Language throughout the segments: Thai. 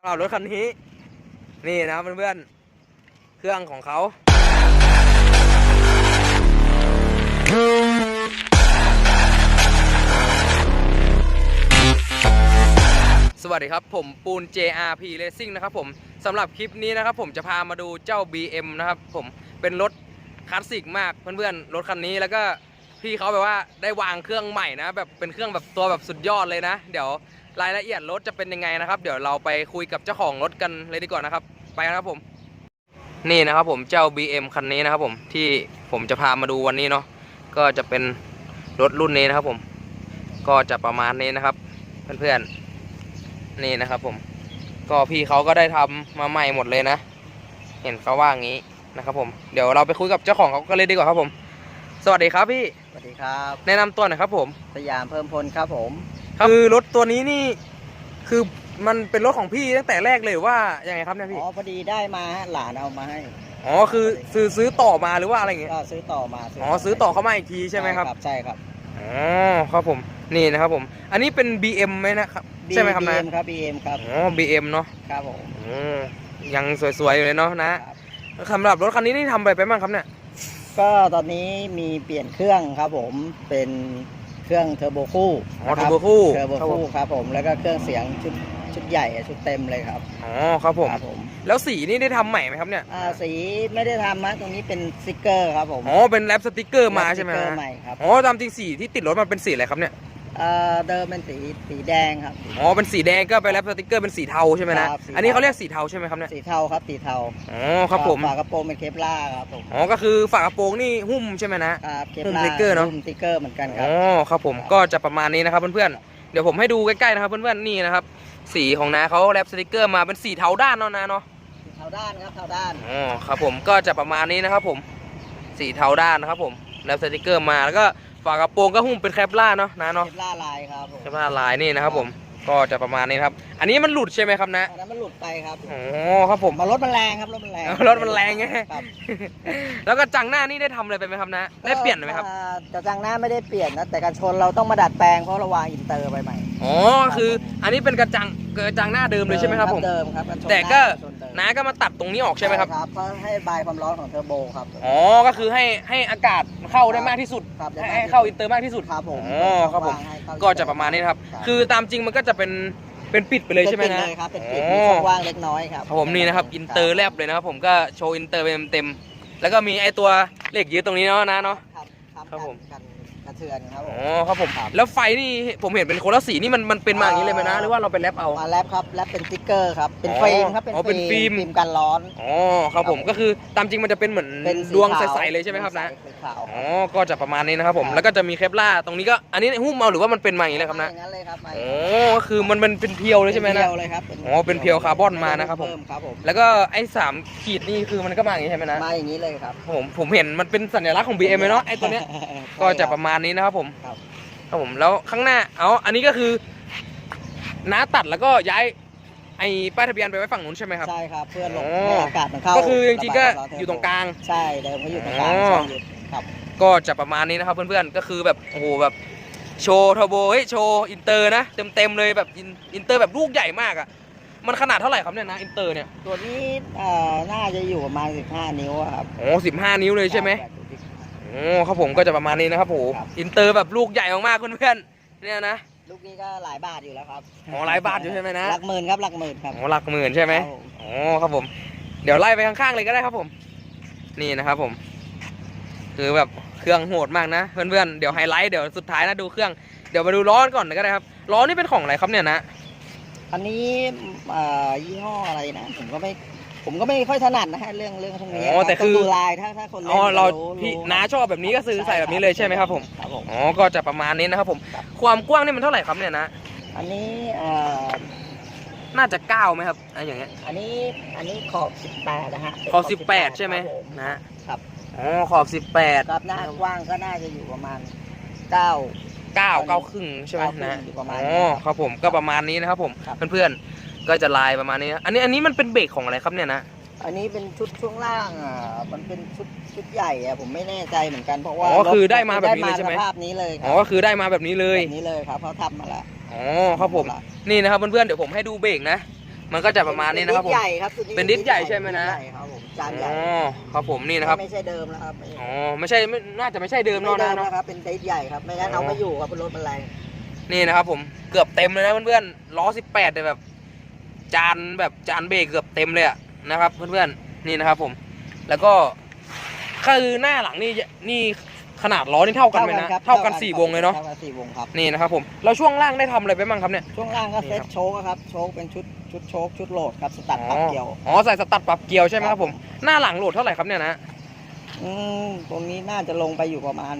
สำหรับรถคันนี้ นี่นะเพื่อนๆ เครื่องของเขาสวัสดีครับ ผมปูน JRP Racing นะครับผมสำหรับคลิปนี้นะครับผมจะพามาดูเจ้า BM นะครับผมเป็นรถคลาสสิกมากเพื่อนๆรถคันนี้แล้วก็พี่เขาแบบว่าได้วางเครื่องใหม่นะแบบเป็นเครื่องแบบตัวแบบสุดยอดเลยนะ เดี๋ยว รายละเอียดรถจะเป็นยังไงนะครับ เดี๋ยวเราไปคุยกับเจ้าของรถกันเลยดีกว่านะครับ ไปกันครับผม นี่นะครับผมเจ้า BM คันนี้นะครับผมที่ผมจะพามาดูวันนี้เนาะก็จะเป็นรถรุ่นนี้นะครับผม ก็จะประมาณนี้นะครับ เพื่อนๆนี่นะครับผม ก็พี่เขาก็ได้ทำมาใหม่หมดเลยนะ เห็นเขาว่างี้นะครับผมเดี๋ยวเราไปคุยกับเจ้าของเขากันเลยดีกว่าครับผม สวัสดีครับพี่สวัสดีครับ แนะนำตัวหน่อยครับผม สยามเพิ่มพลครับผม คือรถตัวนี้นี่คือมันเป็นรถของพี่ตั้งแต่แรกเลยหรือว่ายังไงครับเนี่ยพี่ อ๋อพอดีได้มาฮะหลานเอามาให้อ๋อคือซื้อซื้อต่อมาหรือว่าอะไรอย่างเงี้ย ก็ซื้อต่อมาอ๋อซื้อต่อเข้ามาอีกทีใช่ไหมครับ ใช่ครับอ๋อครับผม นี่นะครับผม อันนี้เป็น BM ไหมนะครับ ใช่ไหมครับนะ BM ครับ BM ครับ อ๋อ BM เนาะ ครับผมอ๋อยังสวยๆอยู่เลยเนาะนะสำหรับรถคันนี้นี่ทำอะไรไปบ้างครับเนี่ย ก็ตอนนี้มีเปลี่ยนเครื่องครับผม เป็น เครื่องเทอร์โบคู่อ๋อ turbo คู่ เทอร์โบคู่ครับผมแล้วก็เครื่องเสียงชุดชุดใหญ่อะชุดเต็มเลยครับอ๋อครับผม ครับผมแล้วสีนี่ได้ทำใหม่ไหมครับเนี่ยอ่าสีไม่ได้ทำนะตรงนี้เป็นสติกเกอร์ครับผมอ๋อเป็นแรปสติกเกอร์มาใช่ไหมสติกเกอฮะร์ใหม่ครับ อ๋อตามจริงสีที่ติดรถมันเป็นสีอะไรครับเนี่ย เอ่อเดิมเป็นสีสีแดงครับ อ๋อเป็นสีแดงก็ไปแรปสติกเกอร์เป็นสีเทาใช่ไหมนะครับสีเทาอันนี้เขาเรียกสีเทาใช่ไหมครับเนี่ยสีเทาครับสีเทาอ๋อครับผมฝากระโปรงเป็นเคปล่าร์ครับผมอ๋อก็คือฝากระโปรงนี่หุ้มใช่ไหมนะ ครับเคปหุ้มล่าสติกเกอร์เนอะ หุ้มสติกเกอร์เหมือนกันคอ๋รับอครับผมก็จะประมาณนี้นะครับเพื่อนๆเดี๋ยวผมให้ดูใกล้ๆนะครับเพื่อนๆนี่นะครับสีของน้าเขาแรปสติกเกอร์มาเป็นสีเทาด้านเนาะนะเนาะ เทาด้านครับเทาด้าน อ๋อครับผมก็จะประมาณนี้นะครับผมสีเทาด้านนะครับผมแล้วสติกเกอร์มาแล้วก็ ฝากระโปรงก็หุ้มเป็นแคปล่าเนาะนะเคเนาะปล่าร์ลายครับผมแคปล่าลายนี่นะครับผม ก็จะประมาณนี้นะครับ อันนี้มันหลุดใช่ไหมครับนะอันนั้นมันหลุดไปครับอ๋อครับผมมารถมันแรงครับรถมันแรงรถมันแรงไงครับแล้วก็จังหน้านี่ได้ทำอะไรไปไหมครับนะ ได้เปลี่ยนไหมครับอ่าแต่จังหน้าไม่ได้เปลี่ยนนะแต่กันชนเราต้องมาดัดแปลงเพราะเราวางอินเตอร์ไปใหม่อ๋อคืออันนี้เป็นกระจังกระจังหน้าเดิมเลยใช่ไหมครับผม เดิมครับกันชนแต่ก็ชนเดิม น้าก็มาตัดตรงนี้ออกใช่ไหมครับเพราะให้บายความร้อนของเทอร์โบครับ อ๋อก็คือให้ให้อากาศเข้าได้มากที่สุดครับได้ให้มากให้ที่สุดเข้าอินเตอร์มากที่สุดครับผมอ๋อครับผมวางให้เข้ก็จะประมาณนี้นะครับคือตามจริงมันก็จะเป็นเป็นปิดไปเลยใช่ไหมป็นนะปิดเลยครับเป็นปิดอ๋อมีช่องว่างเล็กน้อยครับครับผมนี่นะครับอินเตอร์แลบเลยนะครับผมก็โชว์อินเตอร์ไปเต็มๆแล้วก็มีไอตัวเหล็กยืดตรงนี้เนาะนะเนาะ ครับครับครับผม กันกระ เทือนครับผอ๋ม อครับผมครับ แล้วไฟนี่ผมเห็นเป็นคนละสีนี่มันมันเป็นมาอย่างนี้เลยไหมนะหรือว่าเราเป็นแรปเอา มาแรปครับแรปเป็นสติ๊กเกอร์ครับ เป็นอ๋อฟิล์มครับอ๋อเป็นฟิล์มฟิล์มกันร้อน อ๋อครับผมครับก็คือตามจริงมันจะเป็นเหมือนเป็นสีดวงขาวใสๆเลยใช่ไหมครับนะ สีขาวอ๋อ ก็จะประมาณนี้นะครับผมครับแล้วก็จะมีเคปล่าตรงนี้ก็ อันนี้หุ้มเอาหรือว่ามันเป็นมาอย่างนี้เลยครับนะอย่างนั้นเลยครับมาอ๋อก็คือมันมันเป็นเพียวเลยใช่ไหมนะเพียวเลยครับอ๋อเป็นเพียวคาร์บอนมานะครับผม เพิ่ครับผม แล้วก็ไอ้สามขีดนี่คือมันก็มาอย่างนี้ใช่ไหมนะมาอย่างนี้เลยครับผมผมเห็นมันเป็นสัญลักษณ์ของ BM เลยเนาะไอ้ตัวเนี้ย ก็จะประมาณนี้นะครับผมครับ ครับผมแล้วข้างหน้าเอาอันนี้ก็คือน้าตัดแล้วก็ย้าย ไอ้ป้ายทะเบียนไปไว้ฝั่งนู้นใช่ไหมครับ ใช่ครับ เพื่อลงอ๋อ ให้อากาศมันเข้าก็คือจริงๆก็ะบาควมอยู่ตรงกลาง ใช่เดิมเขาอยู่ตรงกลางอ๋อใช่อยู่ครับ ก็จะประมาณนี้นะครับเพื่อนๆ ก็คือแบบโอ้โหแบบโชว์ทโบเฮ้ยโชว์อินเตอร์นะเต็มๆเลยแบบอินอินเตอร์แบบลูกใหญ่มากอะมันขนาดเท่าไหร่ครับเนี่ยนะอินเตอร์เนี่ยตัวนี้เอ่อน่าจะอยู่ประมาณ15 นิ้วอะครับโอ้สิบห้านิ้วเลยใช่ไหมครับ โอ้ครับผมก็จะประมาณนี้นะครับโหครับ อินเตอร์แบบลูกใหญ่มากๆเพื่อนๆเนี่ยนะลูกนี้ก็หลายบาทอยู่แล้วครับอ๋อหลายบาทอยู่ใช่ไหมนะหลักหมื่นครับหลักหมื่นครับโอ้หลักหมื่นใช่ไหมครับผม อ๋อครับผม เดี๋ยวไล่ไปข้างๆเลยก็ได้ครับผม นี่นะครับผม คือแบบเครื่องโหดมากนะ เพื่อนๆเดี๋ยวไฮไลท์เดี๋ยวสุดท้ายนะดูเครื่องเดี๋ยวมาดูล้อก่อนก็ได้ครับล้อนี่เป็นของอะไรครับเนี่ยนะ อันนี้เอ่อยี่ห้ออะไรนะ ผมก็ไม่ ผมก็ไม่ค่อยถนัดนะฮะเรื่องเรื่องพวกนี้อ๋อแต่คือต้งดูลายถ้าถ้าคนเล่นอ๋อเราจะพี่รู้น้าชอบแบบนี้ก็ซื้อใส่แบบนี้เลยใช่ไหมครับผมครับผมอ๋อก็จะประมาณนี้นะครับผม ความกว้างนี่มันเท่าไหร่ครับเนี่ยนะอันนี้เอ่อน่าจะเก้าไหมครับอะไรอย่างเงี้ยอันนี้อันนี้ขอบ18นะฮะขอบสิบแปดใช่ไหมครับผนะครับ อ๋อขอบสิบแปดครับหน้ากว้างก็น่าจะอยู่ประมาณ9เก้าเก้าครึ่งใช่ไหมเก้าครึ่งนะอยู่ประมาณอ๋นี้อครับครับผมก็ประมาณนี้นะครับผมครับ เพื่อนๆ ก็จะลายประมาณนี้นะอันนี้อันนี้มันเป็นเบรกของอะไรครับเนี่ยนะอันนี้เป็นชุดช่วงล่างอะมันเป็นชุดชุดใหญ่อะผมไม่แน่ใจเหมือนกันเพราะว่าอ๋อรถคือได้มาแบบนี้เลยใช่ไหมด้าสภาพนี้เลยคอ๋รัอก็คือได้มาแบบนี้เลยแบบนี้เลยครับเขาทำมาแล้วอ๋อครับผมนี่นะครับเพื่อนๆเดี๋ยวผมให้ดูเบรกนะ มันก็จะประมาณนี้นะครับผม ใหญ่ครับตัวเป็นดิสใหญ่ใช่ไหมนะดิสใหญ่ครับผมจานใหญ่อ๋อครับผมนี่นะครับไม่ใช่เดิมแล้วครับอ๋อไม่ใช่ไม่น่าจะไม่ใช่เดิมเนาะไเดินะมเนาะนะครับเป็นดิสใหญ่ครับไม่งั้นอ๋อเอาไม่อยู่ครับรถมันแรงนี่นะครับผมเกือบเต็มเลยนะเพื่อนๆล้อ 18แต่แบบ จานแบบจานเบรกเกือบเต็มเลยอะนะครับ เพื่อนๆนี่นะครับ ผม แล้วก็คือหน้าหลังนี่นี่ขนาดล้อนี่เท่ากันไหมนะครับเท่ากันสี่วงเลยเนาะเท่ากันสี่วงครับนี่นะครับผมแล้วช่วงล่างได้ทำอะไรไปบ้างครับเนี่ยช่วงล่างก็นี่เซ็ครัตบโชคอะครับโชคเป็นชุดชุดโชคชุดโหลดครับสตัดปักเกี่ยวอ๋อใส่สตัดปรับเกียวใช่ไหมครับผมหน้าหลังโหลดเท่าไหร่ครับเนี่ยนะอืมตรงนี้น่าจะลงไปอยู่ประมาณ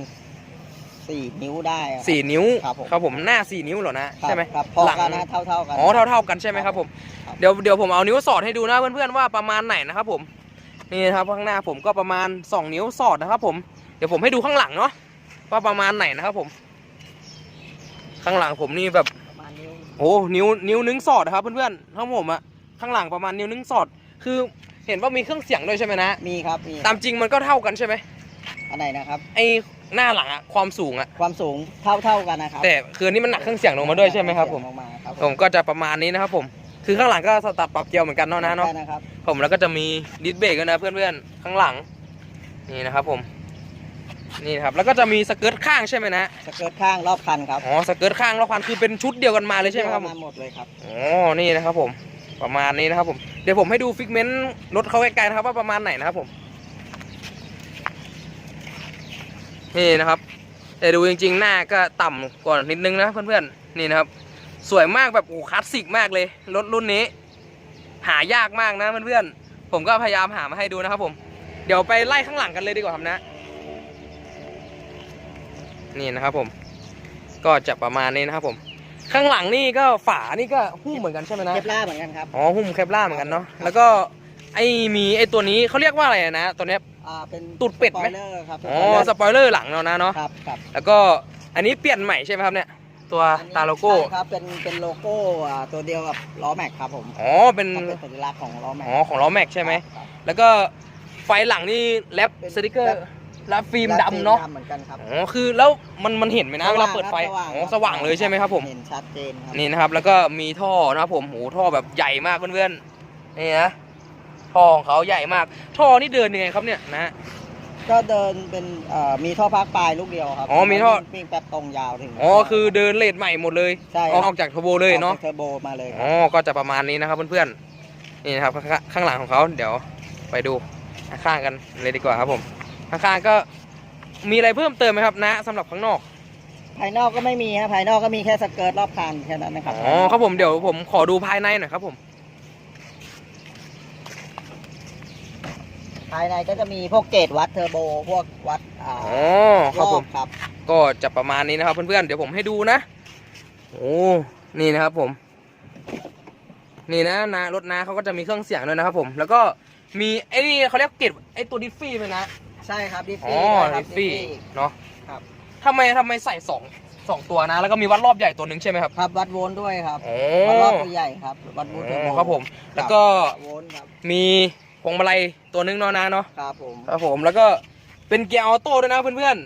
สี่นิ้วได้อะสี่นิ้วครับผมครับผมหน้าสี่นิ้วเหรอนะครับใช่ไหมครับพอหลังกันนะเท่าเท่าๆกัน อ๋อเท่าเท่าๆกันใช่ไหมครับผมครับ เดี๋ยวเดี๋ยวผมเอานิ้วสอดให้ดูนะเพื่อนๆว่าประมาณไหนนะครับผมนี่นะครับข้างหน้าผมก็ประมาณ 2 นิ้วสอดนะครับผมเดี๋ยวผมให้ดูข้างหลังเนาะว่าประมาณไหนนะครับผม ข้างหลังผมนี่แบบ ประมาณนิ้วโอ้นิ้วนิ้วนึงสอดนะครับเพื่อนๆทั้งผมอะข้างหลังประมาณนิ้วนึงสอด คือเห็นว่ามีเครื่องเสียงด้วยใช่ไหมนะมีครับมีตามจริงมันก็เท่ากันใช่ไหมอันไหนนะครับไอ หน้าหลังอะความสูงอะความสูงเท่าเท่าๆกันนะครับแต่คืออันนี้มันหนักเครื่องเสียงลงมาด้วยใช่ไหมครับผมลงมาครับผมก็จะประมาณนี้นะครับผม คือข้างหลังก็สตัดปรับเกียวเหมือนกันเนาะนะเนาะใช่นะครับผมแล้วก็จะมีดิสเบรกด้วยนะเพื่อนๆข้างหลังนี่นะครับผมนี่นะครับแล้วก็จะมีสเกิร์ตข้างใช่ไหมนะสเกิร์ตข้างรอบคันครับอ๋อสเกิร์ตข้างรอบคันคือเป็นชุดเดียวกันมาเลยใช่ไหมครับผมมาหมดเลยครับอ๋อนี่นะครับผมประมาณนี้นะครับผมเดี๋ยวผมให้ดูฟิกเมนต์รถเขาใกล้ๆนะครับว่าประมาณไหนนะครับผม นี่นะครับแต่ดูจริงๆ หน้าก็ต่ำกว่านิดนึงนะเพื่อนๆนี่นะครับ สวยมากแบบโอ้คลาสสิกมากเลยรถรุ่นนี้ หายากมากนะเพื่อนๆผมก็พยายามหามาให้ดูนะครับ ผม เดี๋ยวไปไล่ข้างหลังกันเลยดีกว่าครับนะ นี่นะครับผม ก็จะประมาณนี้นะครับผม ข้างหลังนี่ก็ฝานี่ก็หุ้มเหมือนกันใช่ไหมนะเคปล่าร์เหมือนกันครับอ๋อหุ้มเคปล่าร์เหมือนกันเนาะแล้วก็ไอมีไอตัวนี้เขาเรียกว่าอะไรนะตัวเนี้ย อ่าเป็นตูดเป็ดไหม สปอยเลอร์ครับอ๋อสปอยเลอร์หลังเนาะนะเนาะครับครับแล้วก็อันนี้เปลี่ยนใหม่ใช่ไหมครับเนี่ยตัวอันนี้ตาโลโก้ใช่ครับเป็นเป็นโลโก้อ่าตัวเดียวกับล้อแม็กครับผมอ๋อเป็นครับเป็นสัญลักษณ์ของล้อแม็กอ๋อของล้อแม็กใช่ไหมครับ แล้วก็ไฟหลังนี่แรปเป็นสติกเกอร์แรป แรปฟิล์มดำเนาะดำเหมือนกันครับอ๋อคือแล้วมันมันเห็นไหมนะเวลาเปิดไฟสว่างอ๋อครับสว่างเลยใช่ไหมครับผม เห็นชัดเจนครับนี่นะครับแล้วก็มีท่อนะครับผมโหท่อแบบใหญ่มากเพื่อนๆนี่นะ ท่อของเขาใหญ่มาก ท่อนี่เดินยังไงครับเนี่ยนะก็เดินเป็นเอ่อมีท่อพักปลายลูกเดียวครับอ๋อมีท่อ วิ่งแป๊บตรงยาวถึง อ๋อคือเดินเลทใหม่หมดเลยใช่ออกจากเทอร์โบเลยเนาะ ออกจกเทอร์โบมาเลยคอ๋รัอบก็จะประมาณนี้นะครับเพื่อนๆ นี่นะครับข้างข้างหลังของเขาเดี๋ยวไปดูข้างๆกันเลยดีกว่าครับผม ข้างๆก็มีอะไรเพิ่มเติมไหมครับนะสำหรับข้างนอก ภายนอกก็ไม่มีฮะภายนอกก็มีแค่สเกิร์ตรอบคันแค่นั้นนะครับอ๋อครับผมเดี๋ยวผมขอดูภายในหน่อยครับผม ภายในก็จะมีพวกเกจวัดเทอร์โบพวกวัดอ่าอ๋อครับผม ครับ ก็จะประมาณนี้นะครับเพื่อนๆ เดี๋ยวผมให้ดูนะ โอ้ นี่นะครับผม นี่นะนะรถนะเขาก็จะมีเครื่องเสียงด้วยนะครับผม แล้วก็มีไอ้นี่เขาเรียกเกตไอ้ตัวดิฟฟี่ไหมนะ ใช่ครับดิฟอ๋ฟี่อด้วยครัดิบฟฟี่ ดิฟฟี่ เนาะครับ ทำไมทำไมใส่สองสองตัวนะ แล้วก็มีวัดรอบใหญ่ตัวหนึ่งใช่ไหมครับ ครับวัดโวลต์ด้วยครับโอ้วัดรอบตัวใหญ่ครับวัดโวลต์เทอร์โบครับผม แล้วก็โวลต์ครับ มี พวงมาลัยตัวหนึงเนาะนะเนาะครับผมครับผมแล้วก็เป็นเกียร์ออโต้ด้วยนะเพื่อน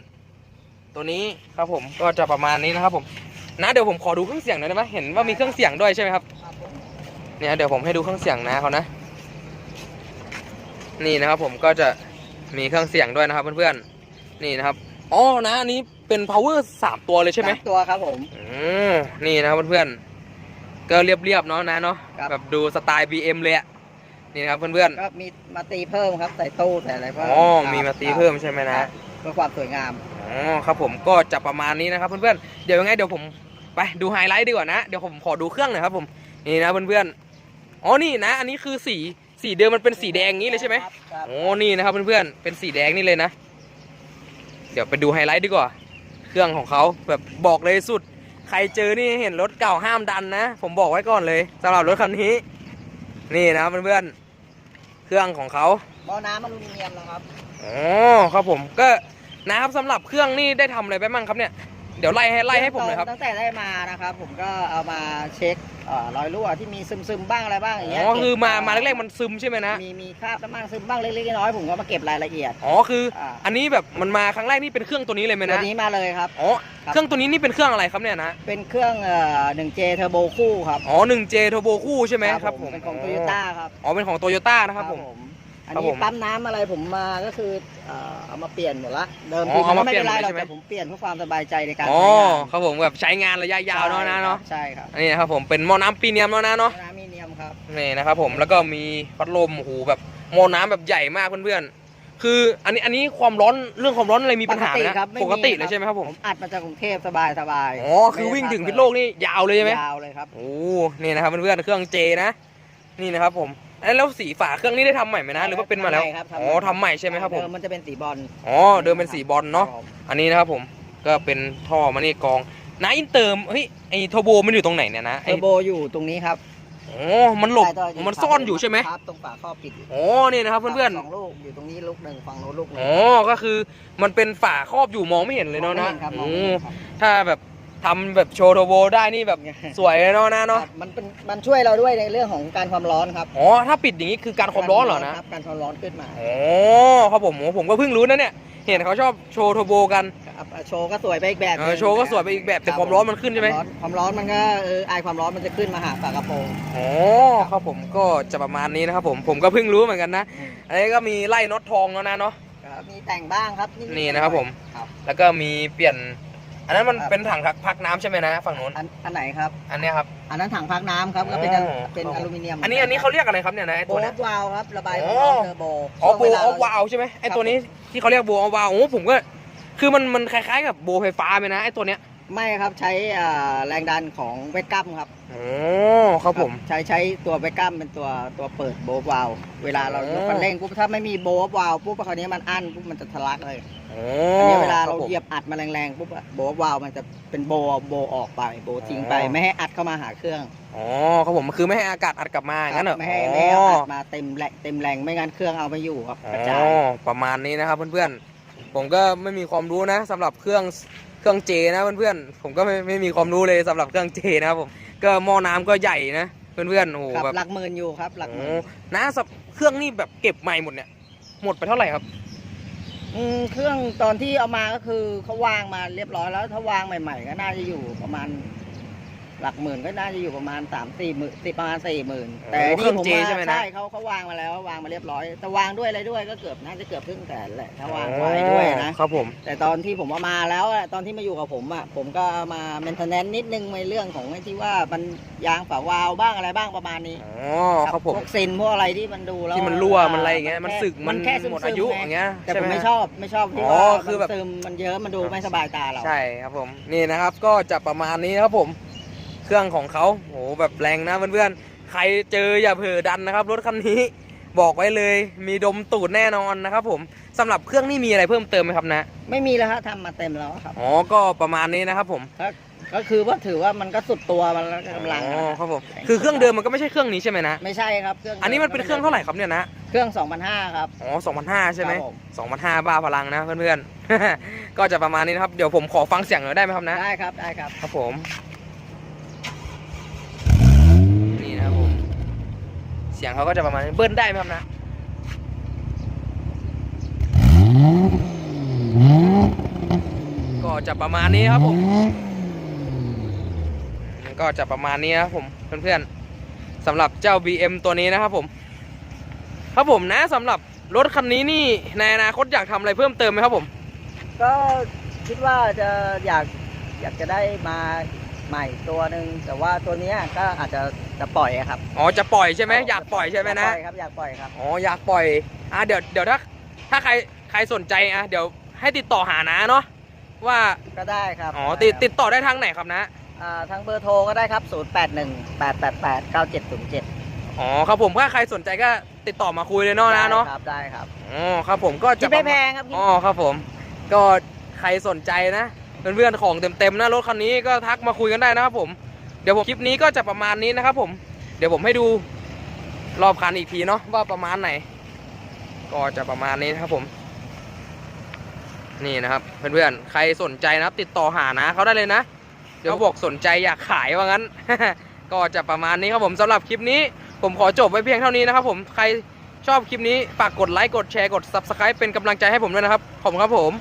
ๆ ตัวนี้ครับผมก็จะประมาณนี้นะครับผมนะเดี๋ยวผมขอดูเครื่องเสียงหน่อยได้ไหมเห็นว่ามีเครื่องเสียงด้วยใช่ไหมครับครับผมเนี่ยเดี๋ยวผมให้ดูเครื่องเสียงนะเขานะนี่นะครับผมก็จะมีเครื่องเสียงด้วยนะครับเพื่อนๆนี่นะครับอ๋อนะอันนี้เป็น power สามตัวเลยใช่ไหมสาตัวครับผมอืมนี่นะครับเพื่อนๆก็เรียบๆเนาะนะเนาะครับแบบดูสไตล์ BM เลยอะ นี่นะครับเพื่อนๆก็มีมาตีเพิ่มครับใส่ตู้ใส่อะไรเพิ่มอ๋อครับมีมาตีเพิ่มใช่ไหมนะครับเพื่อความสวยงาม อ๋อครับผมก็จะประมาณนี้นะครับเพื่อนๆ เดี๋ยวยังไงเดี๋ยวผมไปดูไฮไลท์ดีกว่านะ เดี๋ยวผมขอดูเครื่องหน่อยครับผมนี่นะเพื่อนๆ อ๋อนี่นะ อันนี้คือสีสีเดิมมันเป็นสีแดงงี้เลยใช่ไหมครับครับโอ้นี่นะครับเพื่อนๆเป็นสีแดงนี่เลยนะ เดี๋ยวไปดูไฮไลท์ดีกว่า เครื่องของเขาแบบบอกเลยสุด ใครเจอนี่เห็นรถเก่าห้ามดันนะ ผมบอกไว้ก่อนเลยสำหรับรถคันนี้ นี่นะครับเพื่อนๆ เครื่องของเขาหม้อน้ำอลูมิเนียมนะครับ อ๋อครับผมก็นะครับสำหรับเครื่องนี่ได้ทำอะไรไปบ้างครับเนี่ย เดี๋ยวไล่ให้ไล่ให้ผมหน่อยครับ ตั้งแต่ได้มานะครับ ผมก็เอามาเช็คเอ่อรอยรั่วที่มีซึมซึมๆบ้างอะไรบ้างอย่างอ๋เงี้ยอคือมาเก็บมาแรกๆมันซึมใช่ไหมนะ มีมีคราบน้ำมันซึมบ้างเล็กๆน้อยๆผมก็มาเก็บรายละเอียด อ๋อคืออ่าอันนี้แบบมันมาครั้งแรกนี่เป็นเครื่องตัวนี้เลยไหมตัวนะ นี้มาเลยครับ อ๋อ ครับ เครื่องตัวนี้นี่เป็นเครื่องอะไรครับเนี่ยนะ เป็นเครื่องเอ่อ 1J Turbo คู่ครับอ๋อ 1J Turbo คู่ใช่ไหมครับผมเป็นของโตโยต้าครับ อ๋อ เป็นของโตโยต้านะครับผม อันครับนี้ผมปั๊มน้ำอะไรผมมาก็คือเอ่อเอามาเปลี่ยนหมดละเดิมอ๋อทีเอามาไม่เป็นไรเปลี่ยนหมดเลยหรอกใช่ไหม แต่ผมเปลี่ยนเพื่อความสบายใจในการอ๋อใช้งานครับผมแบบใช้งานระยะยาวเนาะนะเนาะใช่ครับอันนี้นะครับผมเป็นหม้อน้ำปีเนียมแล้วนะเนาะน้ำมีเนียมครับ นี่นะครับผมแล้วก็มีพัดลมโอ้โหแบบหม้อน้ำแบบใหญ่มากเพื่อนๆคืออันนี้อันนี้ความร้อนเรื่องความร้อนอะไรมีปัญหาไหมนะปกติครับไม่มี ปกติครับเลยใช่ไหมครับผมอัดมาจากกรุงเทพสบายสบายอ๋อคือวิ่งถึงพิษโลกนี่ยาวเลยใช่ไหม ยาวเลยครับ โอ้ นี่นะครับเพื่อนๆเครื่องเจนะ นี่นะครับผม เอ้ยแล้วสีฝาเครื่องนี้ได้ทำใหม่ไหมนะ หรือว่าเป็นมาแล้ว ทำใหม่ครับทำใหม่ อ๋อทำใหม่ใช่ไหมครับผม เดิมันจะเป็นสีบอลอ๋อเดิมเป็นสีบอลเนาะอันนี้นะครับผม ก็เป็นท่อมานี่กรองนะอินเตอร์เฮ้ย ไอโทโบมันอยู่ตรงไหนเนี่ยนะเทไออร์โบอยู่ตรงนี้ครับอ๋อมันหลบ ใต้ท่มันซ่อนอยู่ใช่ไหมครับตรงฝาครอบปิดอยู่อ๋อนี่นะครับเพื่อนสองลูกอยู่ตรงนี้ลูกหนึ่งฝั่งโน้นลูกหๆ นึ่อ๋อ ก็คือมันเป็นฝาครอบอยู่มองไม่เห็นเลยเนาะมองนะไม่ห็ครับมโอ้องไม่เห็นครับ ถ้าแบบ ทำแบบโชว์โทโบได้นี่แบบสวยเลยเนาะนะเนาะครับมันเป็นมันช่วยเราด้วยในเรื่องของการความร้อนครับอ๋อ ถ้าปิดอย่างนี้คือการความร้อนเหรอนะคบการความร้อนขึ้นมา อ๋อครับผมโอ้ผมก็เพิ่งรู้นะเนี่ย เห็นเขาชอบโชว์โทโบกัน ครับโชว์ก็สวยไปอีกแบบหเอนึ่องโชว์ก็สวยไปอีกแบบแต่ความร้อนมันขึ้นใช่ไหม ความร้อนความร้อนมันก็เออไอความร้อนมันจะขึ้นมาหาฝากระโปรง อ๋อครับผมก็จะประมาณนี้นะครับผม ผมก็เพิ่งรู้เหมือนกันนะอันนี้ก็มีไล่น็อตทองแล้วนะเนาะครับมีแต่งบ้างครับดๆนี่นะครับผม ครับแล้วก็มีเปลี่ยน อันนั้นมันครับเป็นถังพักพักน้ำใช่ไหมนะฝั่งนู้น อันอันไหนครับ อันเนี้ยครับ อันนั้นถังพักน้ำครับก็เป็นอ๋อ เป็นอลูมิเนียมอันนี้อันนี้เขาเรียกอะไรครับเนี่ยนะไอโบตัวว์เนี้ยวาล์วครับระบายอ๋คอวามร้อนเทอร์โบอ๋อโบช่วงเอาเรวาวใช่ไหมไอตัวนี้ที่เขาเรียกโบเอาวาวโอ้ผมก็ คือมันมันคล้ายๆกับโบไฟฟ้าไหมนะไอตัวเนี้ยไม่ครับใช้อ่าแรงดันของเวทกัมครับอ๋อครับผม ใช้ใช้ตัวเวทกัมเป็นตัวตัวเปิดโบว์วาล์วเวลาเราอ๋อยกคันเร่งปุ๊บถ้าไม่มีโบว์วาล์วปุ๊บคราวนี้มันอั้นปุ๊บมันจะทะลักเลย อ๋ออันนี้เวลาคเราบผมเหยียบอัดมาแรงๆปุ๊บอะโบว์วาล์วมันจะเป็นโบว์โบว์ออกไป โบว์ทิ้งไป อ๋อ ไม่ให้อัดเข้ามาหาเครื่องอ๋อครับผมคือไม่ให้อากาศอัดกลับมาอย่างนั้นเหรอไม่ให้อ๋อไม่ให้เอาอัดมาเต็มแรงเต็มแรงไม่งั้นเครื่องเอาไม่อยู่ครับกระจายอ๋อประมาณนี้นะครับเพื่อนๆผมก็ไม่มีความรู้นะสำหรับเครื่องเครื่องเจนะเพื่อนๆผมก็ไม่ไม่มีความรู้เลยสำหรับเครื่องเจนะครับผมก็หม้อน้ำก็ใหญ่นะเพื่อนๆโอ้โหครับแบบหลักหมื่นอยู่ครับหลักหมื่นโอ้นะสับเครื่องนี่แบบเก็บใหม่หมดเนี่ยหมดไปเท่าไหร่ครับ อืมเครื่องตอนที่เอามาก็คือเขาวางมาเรียบร้อยแล้ว ถ้าวางใหม่ ๆ ก็น่าจะอยู่ประมาณ หลักหมื่นก็น่าจะอยู่ประมาณสามสี่หมื่นสิประมาณสี่หมื่นโอ้แต่เครื่นี่องผมเจว่าใช่ไหมนะ ใช่เขาเขาวางมาแล้ววางมาเรียบร้อยแต่วางด้วยอะไรด้วยก็เกือบน่าจะเกือบครึ่งแสนแหละถ้าวางไว้ด้วยนะ ครับผม แต่ตอนที่ผมเอามาแล้วอะตอนที่มาอยู่กับผมอะผมก็เอามาเมนเทนแนนนิดนึงในเรื่องของไอ้ที่ว่ามันยางฝาวาล์วบ้างอะไรบ้างประมาณนี้อ๋อ ครับผม พวกซินพวกอะไรที่มันดูแล้วที่มันรั่ว มันอะไรอย่างเงี้ย มันสึก มันแค่ซึหมดๆอายุไง อย่างเงี้ยแต่ผใช่มหไม่ชอบไม่ชอบที่อ๋อว่าคือแบบ มันซึมมันเยอะมันดูไม่สบายตาเรา ใช่ครับผม นี่นะครับ ก็จะประมาณนี้ครับผม เครื่องของเขาโหแบบแรงนะเพื่อนๆ ใครเจออย่าเผลอดันนะครับ รถคันนี้บอกไว้เลย มีดมตูดแน่นอนนะครับผมสำหรับเครื่องนี่มีอะไรเพิ่มเติมไหมครับนะ ไม่มีแล้วฮะทำมาเต็มแล้วครับอ๋อก็ประมาณนี้นะครับผมก็คือว่าถือว่ามันก็สุดตัวมันแล้วกำลังอ๋อนะครับผมคือเครื่องเดิมมันก็ไม่ใช่เครื่องนี้ใช่ไหมนะไม่ใช่ครับเครื่องอันนี้มันเป็นเครื่องเท่าไหร่ครับเนี่ยนะเครื่อง2,500ครับอ๋อสองพันห้าใช่ไหมครับผมสองพันห้าบ้าพลังนะเพื่อนๆก็จะประมาณนี้นะครับเดี๋ยวผมขอฟังเสียงหน่อยได้ไหมครับนะได้ครับได้ครับครับผม นี่นะครับผม เสียงเขาก็จะประมาณนี้เบิ้ลได้ไหมครับนะก็จะประมาณนี้ครับผมก็จะประมาณนี้ครับผมเพื่อนๆสำหรับเจ้า BM ตัวนี้นะครับผมครับผมนะสำหรับรถคันนี้นี่ในอนาคตอยากทำอะไรเพิ่มเติมไหมครับผม ก็คิดว่าจะอยากอยากจะได้มา ใหม่ตัวหนึ่งแต่ว่าตัวเนี้ยก็อาจจะจะปล่อยอะครับอ๋อจะปล่อยใช่ไหมอยากปล่อยใช่ไหมนะอยากปล่อยครับอยากปล่อยครับ อ๋ออยากปล่อยอะเดี๋ยวเดี๋ยวถ้าถ้าใครใครสนใจอะเดี๋ยวให้ติดต่อหานะเนาะว่าก็ได้ครับอ๋อไติดครับติดต่อได้ทางไหนครับนะอ่าทางเบอร์โทรก็ได้ครับ 0 8 1 8 8 8 9 7 0 7 อ๋อครับผมถ้าใครสนใจก็ติดต่อมาคุยเลยเนาะนะเนาะครับได้ครับอ๋อครับผมก็คิจะดไม่ประแพมาณงครับอ๋อครับผม ก็ใครสนใจนะ เพื่อนๆของเต็มๆนะรถคันนี้ก็ทักมาคุยกันได้นะครับผมเดี๋ยวผมคลิปนี้ก็จะประมาณนี้นะครับผม เดี๋ยวผมให้ดูรอบคันอีกทีเนาะว่าประมาณไหน ก็จะประมาณนี้นะครับผม นี่นะครับ เพื่อนๆใครสนใจนะครับ ติดต่อหานะเขาได้เลยนะ เดี๋ยวบอกสนใจอยากขายว่างั้น ก็จะประมาณนี้ครับผมสำหรับคลิปนี้ ผมขอจบไว้เพียงเท่านี้นะครับผมใครชอบคลิปนี้ฝากกดไลค์กดแชร์กด Subscribe เป็นกำลังใจให้ผมด้วยนะครับขอบคุณครับผม